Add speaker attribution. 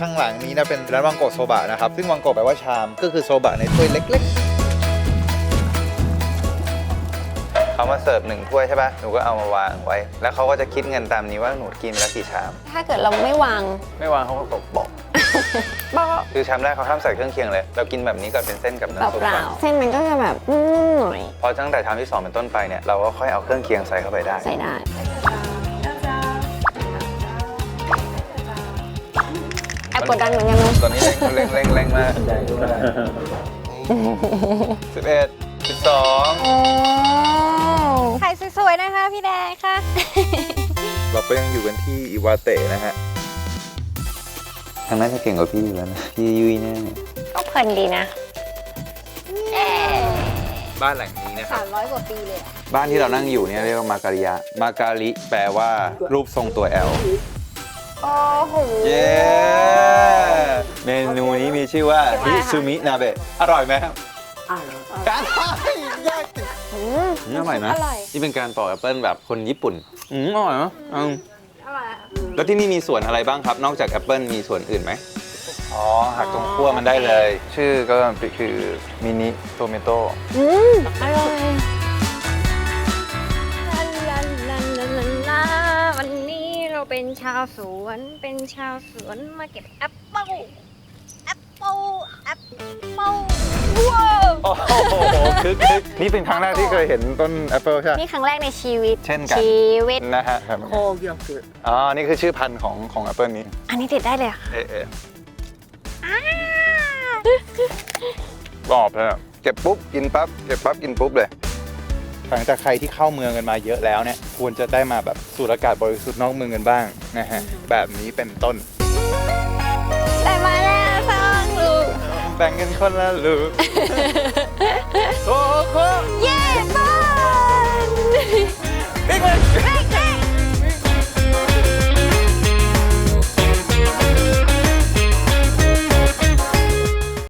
Speaker 1: ข้างหลังนี้นะเป็นร้านวังโกะโซบะนะครับ ซึ่งวังโกะแปลว่าชามก็คือโซบะในถ้วยเล็ก ๆ เขามาเสิร์ฟหนึ่งถ้วยใช่ปะหนูก็เอามาวางไว้ แล้วเขาก็จะคิดเงินตามนี้ว่าหนูกินแล้วกี่ชาม
Speaker 2: ถ้าเกิดเราไม่วาง
Speaker 1: ไม่วางเขาก็ตกบอก
Speaker 2: บ้า
Speaker 1: คือชามแรกเขาห้ามใส่เครื่องเคียงเลย เรากินแบบนี้ก่อนเป็นเส้นกับ
Speaker 2: เป
Speaker 1: น้ำซุป
Speaker 2: ล่า
Speaker 1: ก่อน
Speaker 2: ๆเส้นมันก็จะแบบนุ่มๆหน่อย
Speaker 1: พอตั้งแต่ชามที่สองเป็นต้นไปเนี่ยเราก็ค่อยเอาเครื่องเคียงใส่เข้าไปได้
Speaker 2: ใส่ได้ กดดันเหมือนกันนะ
Speaker 1: ตอนนี้เร่งเร่งเร่งเร่งมากสิบเอ็ดสิบสอง
Speaker 2: ไข่สวยๆนะคะพี่แดงค่ะ
Speaker 1: เราก็ยังอยู่กันที่อิวาเตะนะฮะ ทางนั้นจะเก่งกว่าพี่อยู่แล้วนะพี่ยุ้ยแน่
Speaker 2: ก็เพลินดีนะ
Speaker 1: บ้านหลังนี้นะครับ
Speaker 2: สามร้อยกว่าปีเลยอะ
Speaker 1: บ้านที่เรานั่งอยู่เนี่ยเรียกว่ามาการิยะ มาการิแปลว่ารูปทรงตัว L
Speaker 2: โอ้โห
Speaker 1: เย้เมนูนี้มีชื่อว่าฮิซูมินาเบะอร่อยไหมครับอร่อยยากจริง
Speaker 2: อืม
Speaker 1: อืมอร่อยนะ
Speaker 2: อร่อย
Speaker 1: นี่เป็นการปอกแอปเปิลแบบคนญี่ปุ่นอืมอร่อยนะอืม
Speaker 2: อร่อย
Speaker 1: แล้วที่นี่มีส่วนอะไรบ้างครับ นอกจากแอปเปิลมีส่วนอื่นไหมอ๋อหักตรงขั้วมันได้เลย ชื่อก็คือมินิโทเมโต้
Speaker 2: อืมอร่อย เราเป็นชาวสวน เป็นชาวสวนมาเก็บแอปเปิ้ลแอปเปิ้ลแอปเปิ้ลว้าว
Speaker 1: โอ้โหคึกคึกนี่เป็นครั้งแรกที่เคยเห็นต้นแอปเปิลใช่ไหม
Speaker 2: นี่ครั้งแรกในชีวิต
Speaker 1: เช่นกัน
Speaker 2: ชีวิต
Speaker 1: นะฮะอ๋อนี่คือชื่อพันธุ์ของของแอปเปิลนี้
Speaker 2: อันนี้ติดได้เลยอะ
Speaker 1: เอ๊ะเอ๊ะกรอบเลยอะเก็บปุ๊บกินปั๊บเก็บปั๊บกินปุ๊บเลย หลังจากใครที่เข้าเมืองกันมาเยอะแล้วเนี่ยควรจะได้มาแบบสูดอากาศบริสุทธิ์นอกเมืองกันบ้างนะฮะแบบนี้เป็นต้น
Speaker 2: ได้มาแล้วสองลูก
Speaker 1: แบ่งกันคนละลูก โอ้โห
Speaker 2: เย้